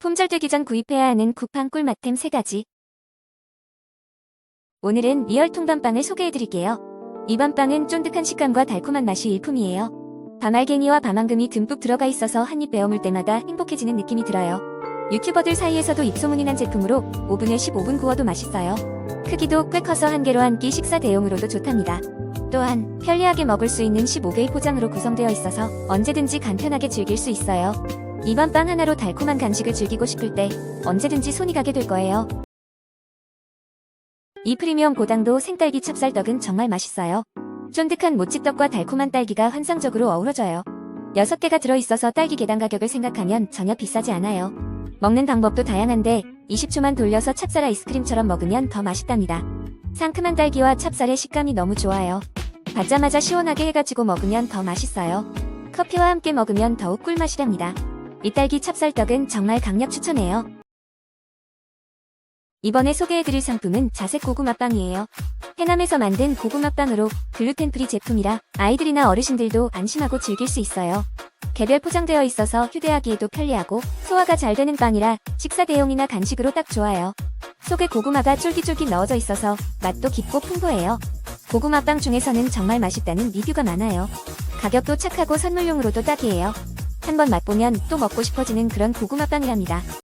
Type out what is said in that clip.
품절되기 전 구입해야 하는 쿠팡 꿀맛템 3가지. 오늘은 리얼 통밤빵을 소개해드릴게요. 이번 빵은 쫀득한 식감과 달콤한 맛이 일품이에요. 밤알갱이와 밤황금이 듬뿍 들어가 있어서 한입 베어물 때마다 행복해지는 느낌이 들어요. 유튜버들 사이에서도 입소문이 난 제품으로 오븐에 15분 구워도 맛있어요. 크기도 꽤 커서 한 개로 한 끼 식사 대용으로도 좋답니다. 또한 편리하게 먹을 수 있는 15개의 포장으로 구성되어 있어서 언제든지 간편하게 즐길 수 있어요. 이번 빵 하나로 달콤한 간식을 즐기고 싶을 때 언제든지 손이 가게 될 거예요. 이 프리미엄 고당도 생딸기 찹쌀떡은 정말 맛있어요. 쫀득한 모찌떡과 달콤한 딸기가 환상적으로 어우러져요. 6개가 들어있어서 딸기 계단 가격을 생각하면 전혀 비싸지 않아요. 먹는 방법도 다양한데 20초만 돌려서 찹쌀 아이스크림처럼 먹으면 더 맛있답니다. 상큼한 딸기와 찹쌀의 식감이 너무 좋아요. 받자마자 시원하게 해가지고 먹으면 더 맛있어요. 커피와 함께 먹으면 더욱 꿀맛이랍니다. 이 딸기 찹쌀떡은 정말 강력 추천해요. 이번에 소개해드릴 상품은 자색 고구마빵이에요. 해남에서 만든 고구마빵으로 글루텐 프리 제품이라 아이들이나 어르신들도 안심하고 즐길 수 있어요. 개별 포장되어 있어서 휴대하기에도 편리하고 소화가 잘 되는 빵이라 식사 대용이나 간식으로 딱 좋아요. 속에 고구마가 쫄깃쫄깃 넣어져 있어서 맛도 깊고 풍부해요. 고구마빵 중에서는 정말 맛있다는 리뷰가 많아요. 가격도 착하고 선물용으로도 딱이에요. 한번 맛보면 또 먹고 싶어지는 그런 고구마빵이랍니다.